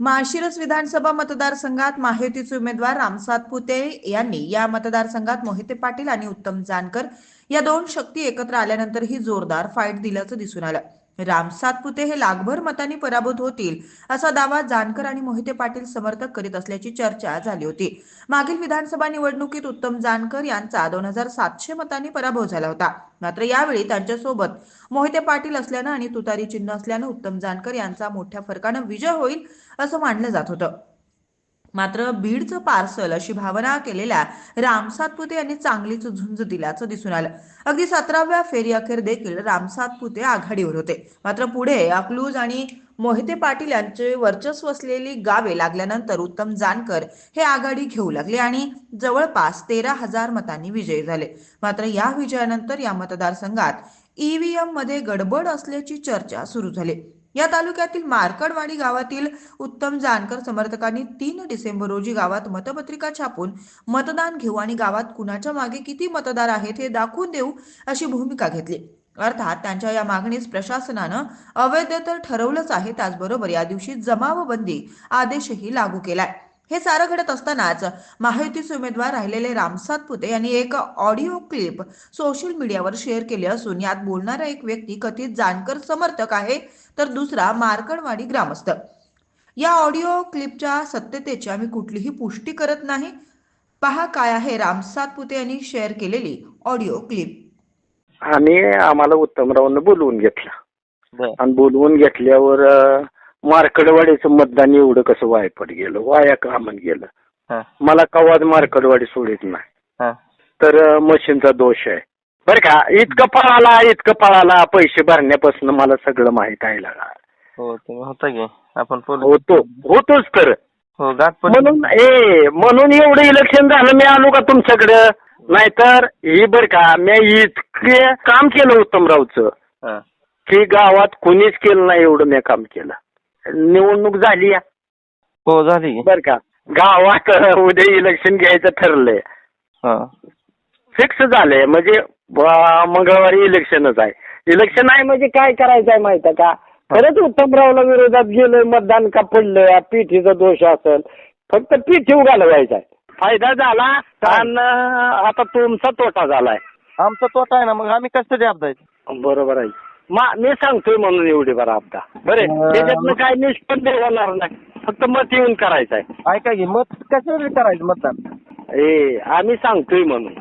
माळशिरस विधानसभा मतदारसंघात महायुतीचे उमेदवार रामसाद पुते यांनी या मतदारसंघात मोहिते पाटील आणि उत्तम जानकर या दोन शक्ती एकत्र आल्यानंतर ही जोरदार फाईट दिल्याचं दिसून आलं. राम सातपुते हे लागभर मतांनी पराभूत होतील असा दावा जानकर आणि मोहिते पाटील समर्थक करीत असल्याची चर्चा झाली होती. मागील विधानसभा निवडणुकीत उत्तम जानकर यांचा दोन हजार सातशे मतांनी पराभव झाला होता. मात्र यावेळी त्यांच्यासोबत मोहिते पाटील असल्यानं आणि तुतारी चिन्ह असल्यानं उत्तम जानकर यांचा मोठ्या फरकानं विजय होईल असं मानलं जात होतं. मात्र बीडचं पार्सल अशी भावना केलेल्या राम सातपुते यांनी चांगलीच झुंज दिल्याचं दिसून आलं. अगदी सतराव्या फेरी अखेर देखील राम सातपुते आघाडीवर होते. मात्र पुढे अकलूज आणि मोहिते पाटील यांचे वर्चस्व असलेली गावे लागल्यानंतर उत्तम जानकर हे आघाडी घेऊ लागले आणि जवळपास तेरा हजार मतांनी विजयी झाले. मात्र या विजयानंतर या मतदारसंघात ईव्हीएममध्ये गडबड असल्याची चर्चा सुरू झाली. या तालुक्यातील मार्कडवाडी गावातील उत्तम जानकर समर्थकांनी तीन डिसेंबर रोजी गावात मतपत्रिका छापून मतदान घेऊ आणि गावात कुणाच्या मागे किती मतदार आहेत हे दाखवून देऊ अशी भूमिका घेतली. अर्थात त्यांच्या या मागणीस प्रशासनानं अवैध तर ठरवलंच आहे त्याचबरोबर या दिवशी जमावबंदी आदेशही लागू केलाय. हे सारं घडत असतानाच महायुतीचे उमेदवार राहिलेले राम सातपुते यांनी एक ऑडिओ क्लिप सोशल मीडियावर शेअर केली असून यात बोलणारा एक व्यक्ती कथित जानकर समर्थक आहे तर दुसरा मार्कडवाडी ग्रामस्थ. या ऑडिओ क्लिपच्या सत्यतेची आम्ही कुठलीही पुष्टी करत नाही. पहा काय आहे राम सातपुते यांनी शेअर केलेली ऑडिओ क्लिप. आणि आम्हाला उत्तमरावांना बोलवून घेतलं. आणि बोलवून घेतल्यावर मार्कडवाडीचं मतदान एवढं कसं वायपट गेलं? वाया कामन गेलं? हा. मला कवाच मार्कडवाडी सोडित नाही. हा. तर मशीनचा दोष आहे. बरं का? इतकं पळाला इतकं पळाला पैसे भरण्यापासून मला सगळं माहीत आहे लगा. हो तुम्ही होता की. आपण पोलीस होतो. होतोच तर. हो गाठ म्हणून ए म्हणून एवढं इलेक्शन झालं मी आलो का तुमच्याकडं? नाहीतर ही बरं का मी इतके काम केलं उत्तमरावचं. हा. की गावात कोणीच केलं नाही एवढं मी काम केलं. निवडणूक झाली या. हो झाली. की बर का. गावात उद्या इलेक्शन घ्यायचं ठरलंय. हा. फिक्स झालंय. म्हणजे ब- मंगळवारी इलेक्शनच आहे. इलेक्शन आहे म्हणजे काय करायचं आहे माहिती आहे का? खरंच उत्तमरावला विरोधात गेलोय मतदान का पडलंय? पीठीचा दोष असेल. फक्त पीठी घालवायचा आहे. फायदा झाला आणि आता तुमचा तोटा झालाय. आमचा तोटा आहे ना. मग आम्ही कशासाठी अपदायचं बरोबर आहे. मा सांगतोय म्हणून एवढी बरं आपदा. बरे त्याच्यातनं काय निष्पन्न होणार नाही. फक्त मत येऊन करायचं आहे ऐका की मत कशासाठी करायचं मतदान? ए आम्ही सांगतोय म्हणून.